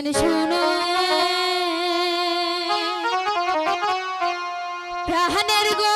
শুনেন শুনে। প্রাণের গো